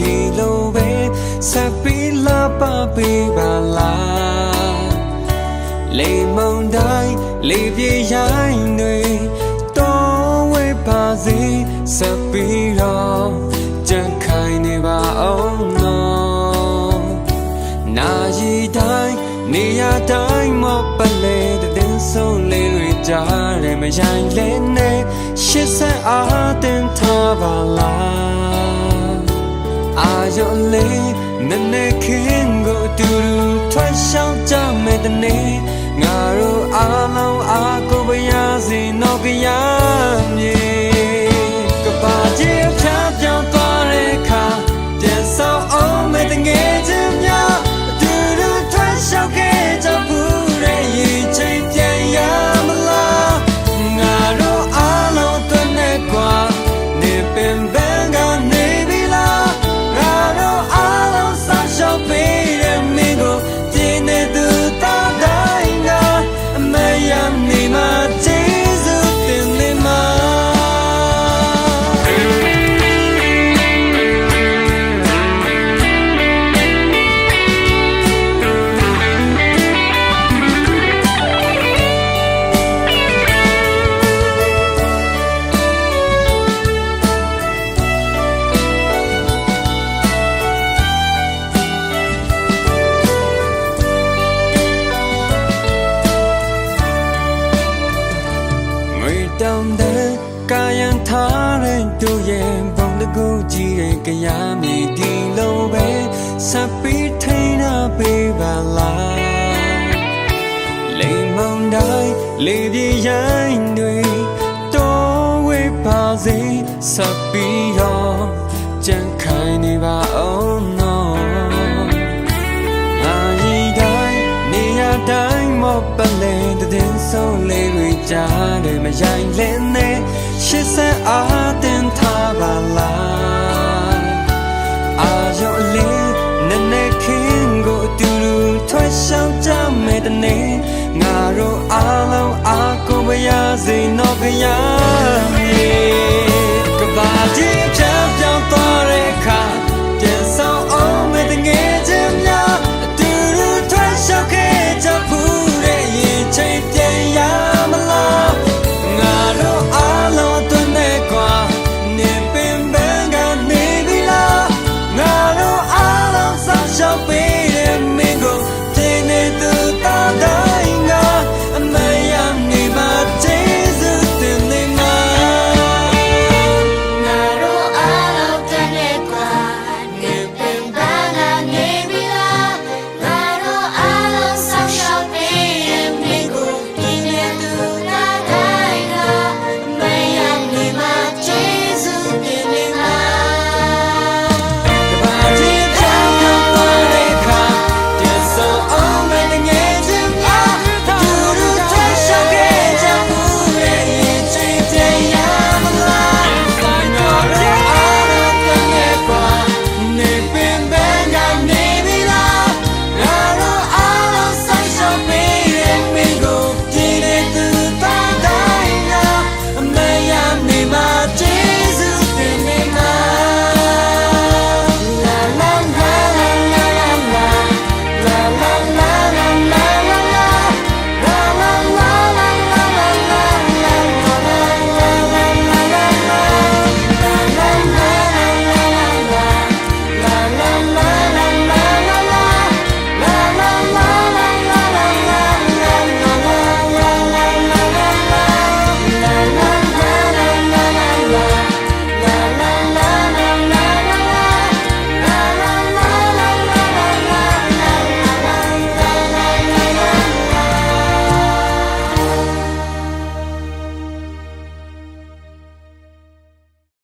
ဒီလိုပဲဆက်ပြီးလာပါပေးပါလားလေမုန်တိုင်းလေပြေရိုင်းတွေတော်ဝဲပါစေဆက်ပြီးတော့ကြံခိုင်နေပါအောင်နော်နာရီတိုင်းနေရာတိုင်းမပလဲတဲ့ဆုံးလေးတွေကြားတယ်မရိုင်းလဲနဲ့ရှစ်ဆက်အားတင်ထားပါလား အာရုံလေးနည်းနည်းခင်ကိုအတူတူထွက်ရှောင်းကြမယ်တနေ့ငါတို့အားလုံးအားကိုပါရစေတော့ကြရ ကာယံထားတဲ့တို့ရဲ့ဘုံတကူကြီးတဲ့ကြရမြေဒီလိုပဲဆက်ပြီးထိန်းနာပေးပါလားလိမ်မုန်တိုင်းလေပြေရိုင်းတွေတော်ဝေးပါစေဆက်ပြီးတော့ ကြားတယ်မရိုင်းလဲနဲ့ရှစ်ဆက်အားတင်ထားပါလားအာရုံလေးနည်းနည်းခင်ကိုအတူတူထွက်ရှောင်းကြမယ်တနေ့ငါတို့အားလုံးအားကိုမရစေတော့ကြရ